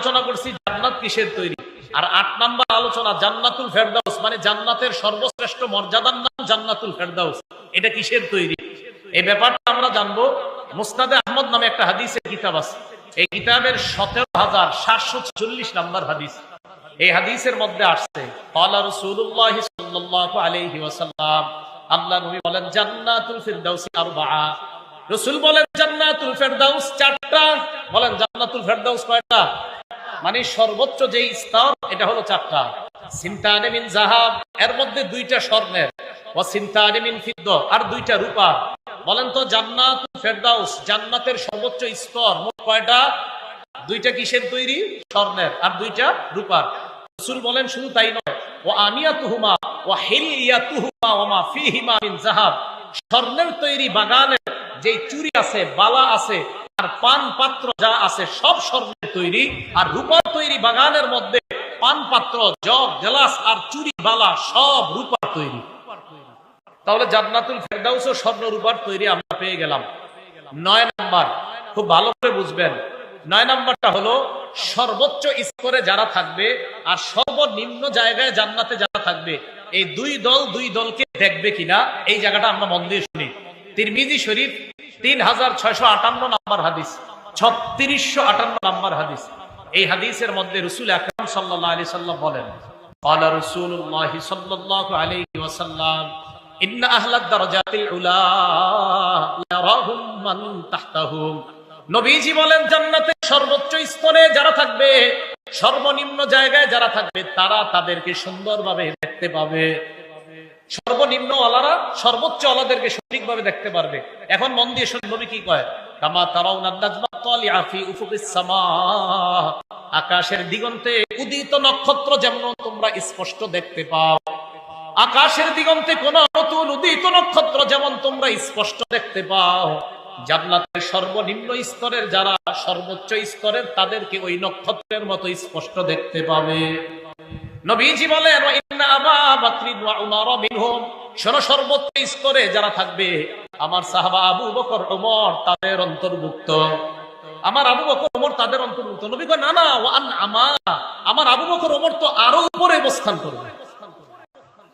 আলোচনা করছি জান্নাত কিসের তৈরি? আর আট নাম্বার আলোচনা, জান্নাতুল ফেরদাউস মানে জান্নাতের সর্বশ্রেষ্ঠ মর্যাদার নাম জান্নাতুল ফেরদাউস। এটা কিসের তৈরি? এই ব্যাপারটা আমরা জানব। মুস্তাদে আহমদ নামে একটা হাদিসের কিতাব আছে। এই কিতাবের সতেরো হাজার সাতশো চল্লিশ নাম্বার হাদিস। এই হাদিসের মধ্যে আসছে আল্লাহ নবী বলেন, জান্নাতুল ফিরদাউসি আরবাআ রসুল বলেন, জান্নাতুল ফেরদাউস চারটা বলেন, জান্নাতুল ফেরদাউস কয়টা? মানে সর্বোচ্চ যে স্তর, এটা হলো চারটা। সিমতানে মিন জাহাব এর মধ্যে দুইটা স্বর্ণের। ও সিমতানে মিন ফিদ্দ, আর দুইটা রূপা। বলেন তো, জান্নাতুল ফেরদাউস, জান্নাতের সর্বোচ্চ স্তর মোট কয়টা? দুইটা কিসের তৈরি? স্বর্ণের, আর দুইটা রূপার। রসুল বলেন, শুধু তাই নয় ও আনিয়াতুহুমা ও হিলিয়াতুহুমা ওমা ফিহিমা মিন জাহাব স্বর্ণের তৈরি বাগানের যে চুরি আছে, বালা আছে আর পান পাত্র যা আছে সব স্বর্ণের তৈরি, আর রূপার তৈরি বাগানের মধ্যে পান পাত্র জগ, গ্লাস আর চুরি বালা সব রূপার তৈরি। তাহলে জান্নাতুল স্বর্ণ রূপার তৈরি আমরা পেয়ে গেলাম। নয় নাম্বার, খুব ভালো করে বুঝবেন। নয় নাম্বারটা হলো, সর্বোচ্চ যারা থাকবে আর সর্বনিম্ন জায়গায় জান্নাতে যারা থাকবে, এই দুই দল দুই দলকে দেখবে কিনা, এই জায়গাটা আমরা মন দিয়ে শুনি। তিরমিজি শরীফ তিন হাজার ছয়শো আটান্ন নাম্বার হাদিস ছত্রিশশো আটান্ন নাম্বার হাদিস এই হাদিসের মধ্যে রসুল আকরাম সাল্লাহ আলি সাল্লাম বলেন قال رسول الله صلى الله عليه وسلم إن أهل الدرجات العلا يراهم من تحتهم নবীজি বলেন জান্নাতের সর্বোচ্চ স্তরে যারা থাকবে সর্বনিম্ন জায়গায় যারা থাকবে তারা তাদেরকে সুন্দরভাবে দেখতে পাবে সর্বনিম্ন আলারা সর্বোচ্চ আলাদেরকে সঠিকভাবে দেখতে পারবে। এখন মন দিয়ে শুনুন, নবী কি কয়? কামা তারাউন আকাশের দিগন্তে উদিত নক্ষত্র যেমন তোমরা স্পষ্ট দেখতে পাও। আকাশের দিগন্তে কোন নতুন উদিত নক্ষত্র যেমন তোমরা স্পষ্ট দেখতে পাও। জান্নাতের সর্বনিম্ন স্তরের যারা সর্বোচ্চ স্তরের, তাদেরকে ওই নক্ষত্রের মতো স্পষ্ট দেখতে পাবে। নবীজি বলেন, "ওয়া ইন্না আবা বাকরিন ওয়া উমার মিনহুম। শোনো সর্বোচ্চ স্তরে যারা থাকবে, আমার সাহাবা আবু বকর ওমর তাদের অন্তর্ভুক্ত। আমার আবু বকর ওমর তাদের অন্তর্ভুক্ত। নবী না না আমা। আমার আবু বকর ওমর তো আরও উপরে অবস্থান করবে।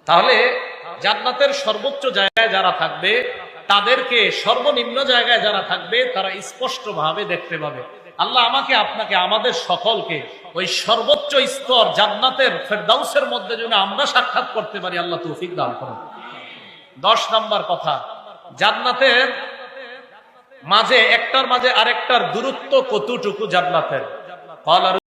তাহলে জান্নাতের সর্বোচ্চ জায়গায় যারা থাকবে, তাদেরকে সর্বনিম্ন জায়গায় যারা থাকবে, তারা স্পষ্ট ভাবে দেখতে পাবে। আল্লাহ আমাকে, আপনাকে, আমাদের সকলকে ওই সর্বোচ্চ স্তর জান্নাতের ফেরদাউসের মধ্যে যেন আমরা সাক্ষাৎ করতে পারি, আল্লাহ তৌফিক দান করেন। দশ নম্বর কথা, জান্নাতের মাঝে, একটার মাঝে আরেকটার দূরত্ব কতটুকু জান্নাতের?